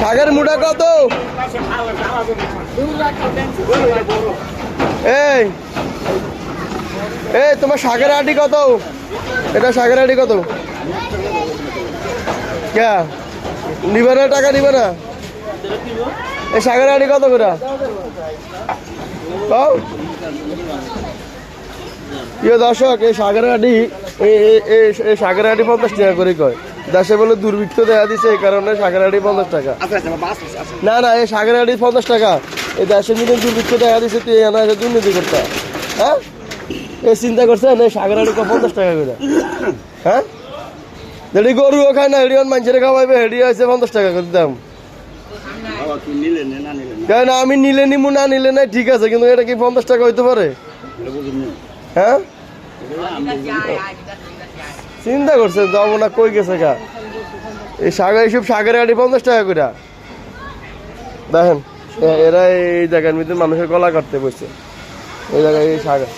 শাকের মুড়া কত? এই এই, তোমার শাকের আটি কত? এটা শাকের আটি কত? ক্যা নিবে না টাকা, নিবে না? এই শাকের আটি কত করে? প্রিয় দর্শক, এই সাগরাটি এই সাগরাটি পঞ্চাশ টাকা করে কয়? দেশে বলে দুর্ভিক্ষ দেখা দিছে এই কারণে সাগরাটি পঞ্চাশ টাকা। না না এই সাগরাটি পঞ্চাশ টাকা। এই দেশের মধ্যে দুর্ভিক্ষ দেখা দিছে তুই এনা এসে দুর্নীতি করতে। হ্যাঁ? এই চিন্তা করছেন এই সাগরাটি পঞ্চাশ টাকা করে? হ্যাঁ? যেটি গরুও খায় না হেডি মানুষের খাওয়াইবে হেডি আছে পঞ্চাশ টাকা করে দাম। কেন আমি নিলে নিমু না নিলে না ঠিক আছে কিন্তু এটা কি পঞ্চাশ টাকা হইতে পারে? হ্যাঁ? চিন্তা করছে যাব না কই গেছে গা? এই সাগর এইসব সাগরে গাড়ি পঞ্চাশ টাকা করে দেখেন এরা এই জায়গার মধ্যে মানুষের গলা কাটতে বসছে। এই জায়গায় এই সাগর।